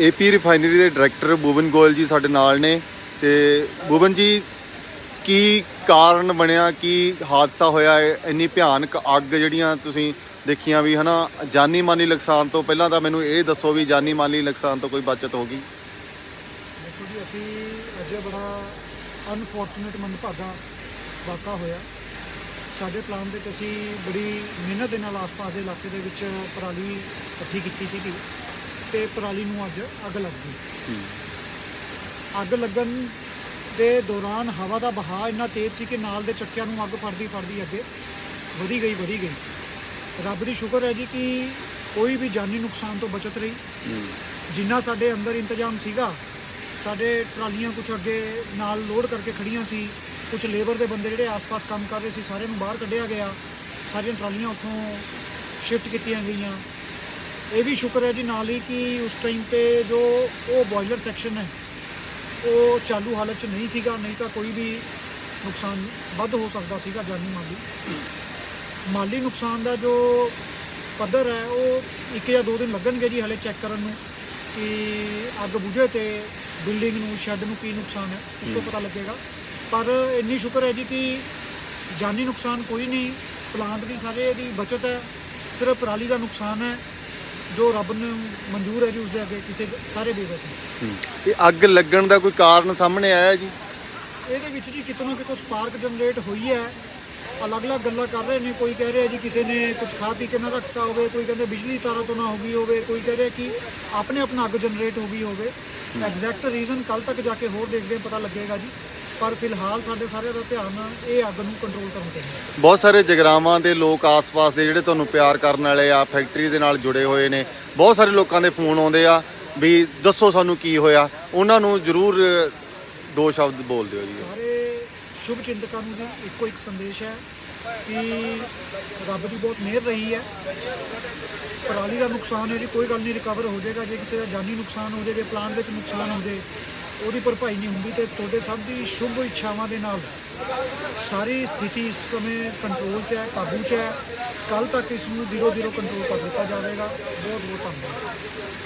AP refinery ਦੇ director Buban Goyal ji ਸਾਡੇ ਨਾਲ ਨੇ ਤੇ ਬੂਬਨ ਜੀ, ਕੀ ਕਾਰਨ ਬਣਿਆ, ਕੀ ਹਾਦਸਾ ਹੋਇਆ? ਇੰਨੀ ਭਿਆਨਕ ਅੱਗ ਜਿਹੜੀਆਂ ਤੁਸੀਂ ਦੇਖੀਆਂ ਵੀ ਹਨਾ, ਜਾਨੀ ਮਾਨੀ ਨੁਕਸਾਨ ਤੋਂ ਪਹਿਲਾਂ ਤਾਂ ਮੈਨੂੰ ਇਹ ਦੱਸੋ ਵੀ ਜਾਨੀ ਮਾਲੀ ਨੁਕਸਾਨ ਤੋਂ ਕੋਈ ਬਚਤ ਹੋ ਗਈ? ਦੇਖੋ ਜੀ, ਅਸੀਂ ਅੱਜ ਬੜਾ ਅਨਫੋਰਚੂਨੇਟ ਮੰਦਭਾਗਾ ਵਾਕਾ ਹੋਇਆ। ਸਾਡੇ ਪਲਾਨ ਦੇ ਵਿੱਚ ਅਸੀਂ ਬੜੀ ਮਿਹਨਤ ਦੇ ਨਾਲ ਆਸ-ਪਾਸ ਦੇ ਇਲਾਕੇ ਦੇ ਵਿੱਚ ਪਰਾਲੀ ਇਕੱਠੀ ਕੀਤੀ ਸੀਗੀ। ਤੇ ਪਰਾਲੀ ਨੂੰ ਅੱਜ ਅੱਗ ਲੱਗ ਗਈ। ਅੱਗ ਲੱਗਣ ਦੇ ਦੌਰਾਨ ਹਵਾ ਦਾ ਵਹਾਅ ਇੰਨਾ ਤੇਜ਼ ਸੀ ਕਿ ਨਾਲ ਦੇ ਚੱਕਿਆਂ ਨੂੰ ਅੱਗ ਫੜਦੀ ਫੜਦੀ ਅੱਗੇ ਵਧੀ ਗਈ ਵਧੀ ਗਈ। ਰੱਬ ਦੀ ਸ਼ੁਕਰ ਹੈ ਜੀ ਕਿ ਕੋਈ ਵੀ ਜਾਨੀ ਨੁਕਸਾਨ ਤੋਂ ਬਚਤ ਰਹੀ। ਜਿੰਨਾ ਸਾਡੇ ਅੰਦਰ ਇੰਤਜ਼ਾਮ ਸੀਗਾ ਸਾਡੇ ਟਰਾਲੀਆਂ ਕੁਝ ਅੱਗੇ ਨਾਲ ਲੋਡ ਕਰਕੇ ਖੜੀਆਂ ਸੀ ਕੁਝ ਲੇਬਰ ਦੇ ਬੰਦੇ ਜਿਹੜੇ ਆਸ-ਪਾਸ ਕੰਮ ਕਰ ਰਹੇ ਸੀ ਸਾਰਿਆਂ ਨੂੰ ਬਾਹਰ ਕੱਢਿਆ ਗਿਆ। ਸਾਰੀਆਂ ਟਰਾਲੀਆਂ ਉੱਥੋਂ ਸ਼ਿਫਟ ਕੀਤੀਆਂ ਗਈਆਂ। ਇਹ ਵੀ ਸ਼ੁਕਰ ਹੈ ਜੀ ਨਾਲ ਹੀ ਕਿ ਉਸ ਟਾਈਮ ਤੇ ਜੋ ਉਹ ਬੋਇਲਰ ਸੈਕਸ਼ਨ ਹੈ ਉਹ ਚਾਲੂ ਹਾਲਤ 'ਚ ਨਹੀਂ ਸੀਗਾ ਨਹੀਂ ਤਾਂ ਕੋਈ ਵੀ ਨੁਕਸਾਨ ਵੱਧ ਹੋ ਸਕਦਾ ਸੀਗਾ ਜਾਨੀ ਮਾਲੀ। ਮਾਲੀ ਨੁਕਸਾਨ ਦਾ ਜੋ ਪੱਧਰ ਹੈ ਉਹ ਇੱਕ ਜਾਂ ਦੋ ਦਿਨ ਲੱਗਣਗੇ ਜੀ ਹਲੇ ਚੈੱਕ ਕਰਨ ਨੂੰ ਕਿ ਅੱਗ ਬੁਝੇ ਤੇ ਬਿਲਡਿੰਗ ਨੂੰ ਸ਼ੈੱਡ ਨੂੰ ਕੀ ਨੁਕਸਾਨ ਹੈ ਉਸ ਤੋਂ ਪਤਾ ਲੱਗੇਗਾ। ਪਰ ਇੰਨੀ ਸ਼ੁਕਰ ਹੈ ਜੀ ਕਿ ਜਾਨੀ ਨੁਕਸਾਨ ਕੋਈ ਨਹੀਂ ਪਲਾਂਟ ਦੀ ਸਾਰੇ ਦੀ ਬਚਤ ਹੈ ਸਿਰਫ ਪਰਾਲੀ ਦਾ ਨੁਕਸਾਨ ਹੈ ਜੋ ਰੱਬ ਨੂੰ ਮਨਜ਼ੂਰ ਹੈ ਜੀ ਉਸ ਦੇ ਅੱਗੇ ਕਿਸੇ ਸਾਰੇ ਬੇਬਸ ਹੈ। ਇਹ ਅੱਗ ਲੱਗਣ ਦਾ ਕੋਈ ਕਾਰਨ ਸਾਹਮਣੇ ਆਇਆ ਜੀ? ਇਹਦੇ ਵਿੱਚ ਜੀ ਕਿਤੋਂ ਨਾ ਕਿਤੋਂ ਸਪਾਰਕ ਜਨਰੇਟ ਹੋਈ ਹੈ। ਅਲੱਗ-ਅਲੱਗ ਗੱਲਾਂ ਕਰ ਰਹੇ ਨੇ ਕੋਈ ਕਹਿ ਰਿਹਾ ਜੀ ਕਿਸੇ ਨੇ ਕੁਝ ਖਾ ਪੀ ਕੇ ਨਾ ਰੱਖਤਾ ਹੋਵੇ ਕੋਈ ਕਹਿੰਦੇ ਬਿਜਲੀ ਤਾਰਾਂ ਤੋਂ ਨਾ ਹੋ ਗਈ ਹੋਵੇ ਕੋਈ ਕਹਿ ਰਿਹਾ ਕਿ ਆਪਣੇ ਆਪਣਾ ਅੱਗ ਜਨਰੇਟ ਹੋ ਗਈ ਹੋਵੇ। ਐਗਜ਼ੈਕਟ ਰੀਜ਼ਨ ਕੱਲ ਤੱਕ ਜਾ ਕੇ ਹੋਰ ਦੇਖਦੇ ਹਾਂ, ਪਤਾ ਲੱਗੇਗਾ ਜੀ। ਪਰ ਫਿਲਹਾਲ ਸਾਡੇ ਸਾਰਿਆਂ ਦਾ ਧਿਆਨ ਇਹ ਅੱਗ ਨੂੰ ਕੰਟਰੋਲ ਕਰਨ ਤੇ ਹੈ। ਬਹੁਤ ਸਾਰੇ ਜਗਰਾਵਾਂ ਦੇ ਲੋਕ ਆਸ-ਪਾਸ ਦੇ ਜਿਹੜੇ ਤੁਹਾਨੂੰ ਪਿਆਰ ਕਰਨ ਵਾਲੇ ਆ ਫੈਕਟਰੀ ਦੇ ਨਾਲ ਜੁੜੇ ਹੋਏ ਨੇ। ਬਹੁਤ ਸਾਰੇ ਲੋਕਾਂ ਦੇ ਫੋਨ ਆਉਂਦੇ ਆ ਵੀ ਦੱਸੋ ਸਾਨੂੰ ਕੀ ਹੋਇਆ। ਉਹਨਾਂ ਨੂੰ ਜ਼ਰੂਰ ਦੋ ਸ਼ਬਦ ਬੋਲ ਦਿਓ ਜੀ। ਸਾਰੇ ਸ਼ੁਭ ਚਿੰਤਕਾਂ ਨੂੰ ਜੀ ਇੱਕੋ ਇੱਕ ਸੰਦੇਸ਼ ਹੈ ਕਿ ਰੱਬ ਦੀ ਬਹੁਤ ਮਿਹਰ ਰਹੀ ਹੈ। ਪਰਾਲੀ ਦਾ ਨੁਕਸਾਨ ਹੈ ਜੀ ਕੋਈ ਗੱਲ ਨਹੀਂ ਰਿਕਵਰ ਹੋ ਜਾਏਗਾ। ਜੇ ਕਿਸੇ ਦਾ ਜਾਨੀ ਨੁਕਸਾਨ ਹੋ ਜਾਏ ਜੇ ਪਲਾਂਟ ਵਿੱਚ ਨੁਕਸਾਨ ਹੋ ਜਾਏ ਉਹਦੀ ਭਰਪਾਈ ਨਹੀਂ ਹੁੰਦੀ ਤੇ ਤੁਹਾਡੇ ਸਭ ਦੀ ਸ਼ੁਭ ਇੱਛਾਵਾਂ ਦੇ ਨਾਲ ਸਾਰੀ ਸਥਿਤੀ ਇਸ ਸਮੇਂ ਕੰਟਰੋਲ 'ਚ ਹੈ, ਕਾਬੂ 'ਚ ਹੈ। ਕੱਲ ਤੱਕ ਇਸ ਨੂੰ ਜ਼ੀਰੋ ਜ਼ੀਰੋ ਕੰਟਰੋਲ ਕਰ ਦਿੱਤਾ ਜਾਵੇਗਾ। ਬਹੁਤ ਬਹੁਤ ਧੰਨਵਾਦ।